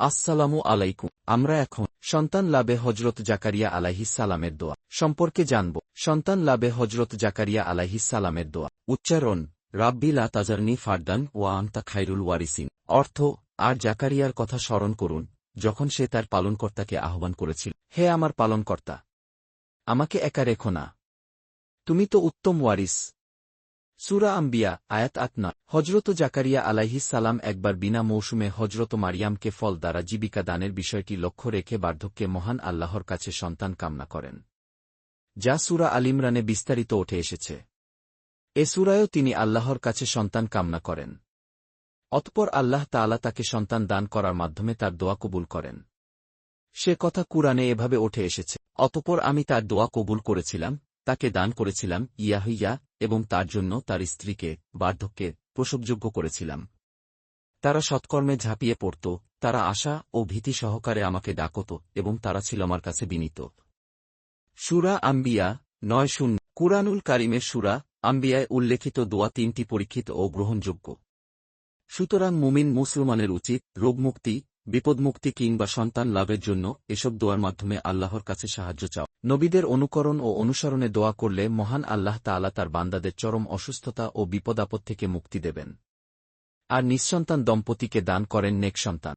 আসসালামু আলাইকুম। আমরা এখন সন্তান লাভে হজরত জাকারিয়া আলাইহিসালামের দোয়া সম্পর্কে জানব। সন্তান লাভে হজরত জাকারিয়া আলাইহিসালামের দোয়া। উচ্চারণ, রাব্বি লা তাজারনি ফারদান ও আন্তা খাইরুল ওয়ারিসিন। অর্থ, আর জাকারিয়ার কথা স্মরণ করুন যখন সে তার পালনকর্তাকে আহ্বান করেছিল। হে আমার পালনকর্তা, আমাকে একা রেখো না। তুমি তো উত্তম ওয়ারিস। সুরা আম্বিয়া, আয়াত আতনা হজরত জাকারিয়া সালাম একবার বিনা মৌসুমে হজরত মারিয়ামকে ফল দ্বারা জীবিকা দানের বিষয়টি লক্ষ্য রেখে বার্ধক্যে মহান আল্লাহর কাছে সন্তান কামনা করেন, যা সুরা আলিমরানে বিস্তারিত উঠে এসেছে। এ সুরায়ও তিনি আল্লাহর কাছে সন্তান কামনা করেন। অতপর আল্লাহ তাআলা তাকে সন্তান দান করার মাধ্যমে তার দোয়া কবুল করেন। সে কথা কুরআনে এভাবে উঠে এসেছে, অতপর আমি তার দোয়া কবুল করেছিলাম, তাকে দান করেছিলাম, ইয়াহিয়া এবং তার জন্য তার স্ত্রীকে, বার্ধক্যে, প্রসবযোগ্য করেছিলাম। তারা সৎকর্মে ঝাঁপিয়ে পড়ত, তারা আশা ও ভীতি সহকারে আমাকে ডাকত এবং তারা ছিল আমার কাছে বিনীত। সুরা আম্বিয়া নয় শূন্য। কুরআনুল কারিমের সুরা আম্বিয়ায় উল্লেখিত দোয়া তিনটি পরীক্ষিত ও গ্রহণযোগ্য। সুতরাং মুমিন মুসলমানের উচিত রোগমুক্তি বিপদমুক্তি কিংবা সন্তান লাভের জন্য এসব দোয়ার মাধ্যমে আল্লাহর কাছে সাহায্য চাও। নবীদের অনুকরণ ও অনুসরণে দোয়া করলে মহান আল্লাহ তালা তার বান্দাদের চরম অসুস্থতা ও বিপদাপদ থেকে মুক্তি দেবেন। আর নিঃসন্তান দম্পতিকে দান করেন নেক সন্তান।